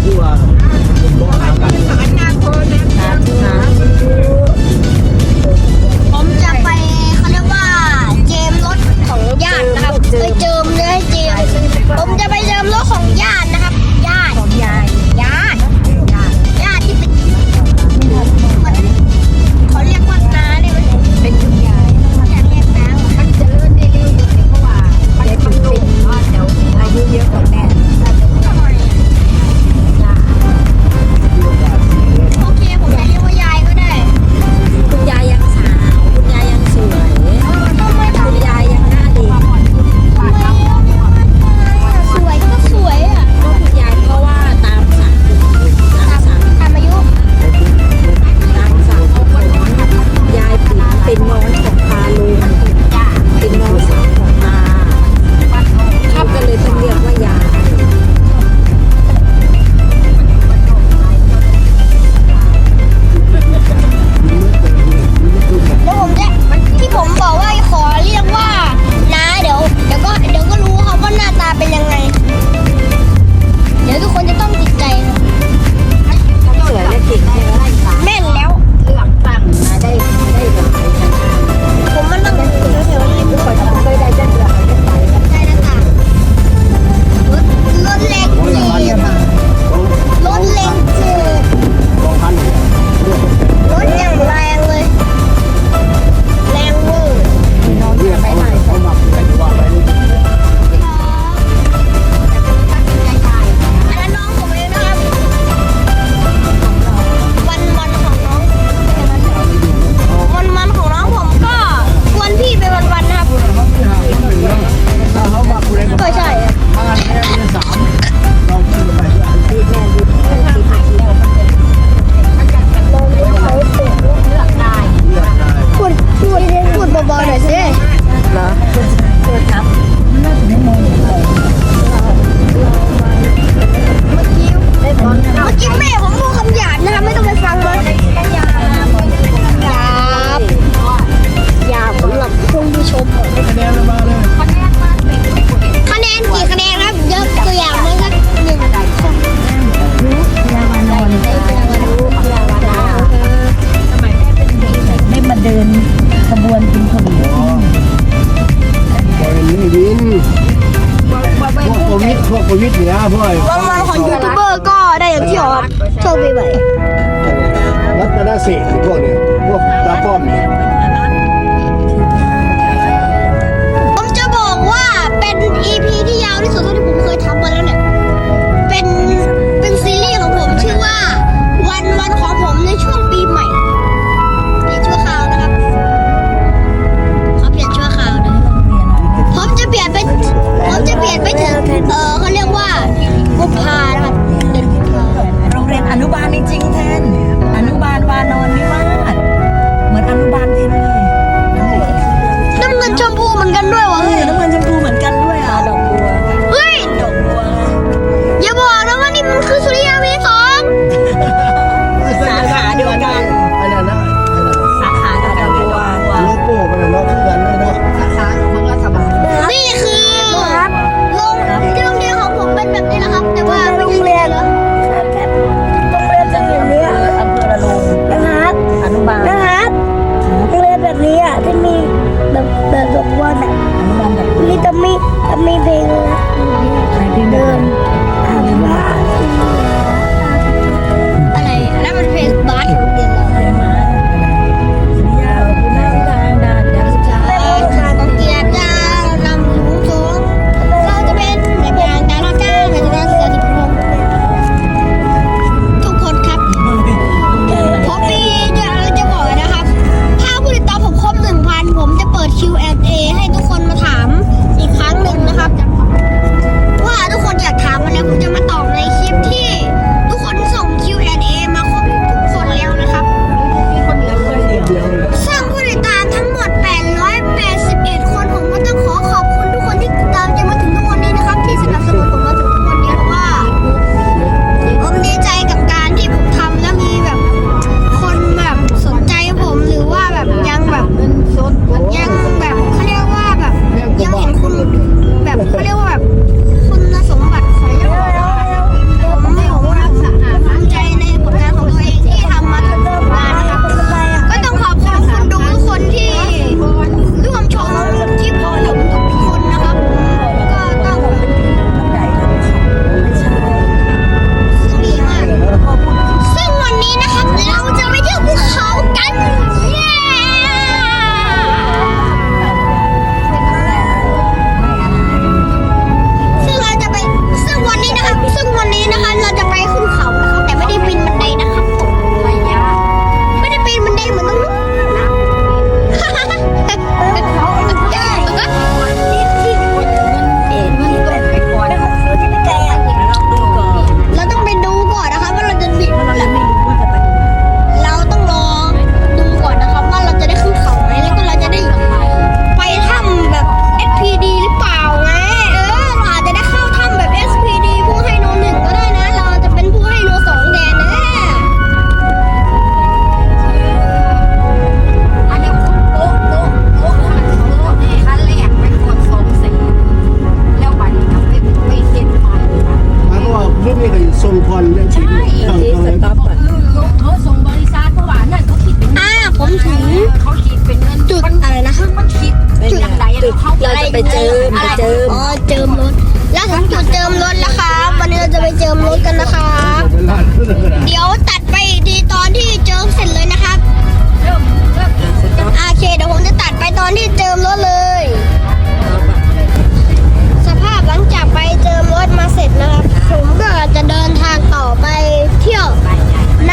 dua. พ่อรางวัลของยูทูบเบอร์ก็ได้อย่างที่ออกโชคไปไปรักนเศาษฐ์พวกเนี่ยพวกตาป้อมเนี่ย มรถเลย สภาพหลังจากไปเจอรถมาเสร็จนะครับ ผมก็จะเดินทางต่อไปเที่ยวณ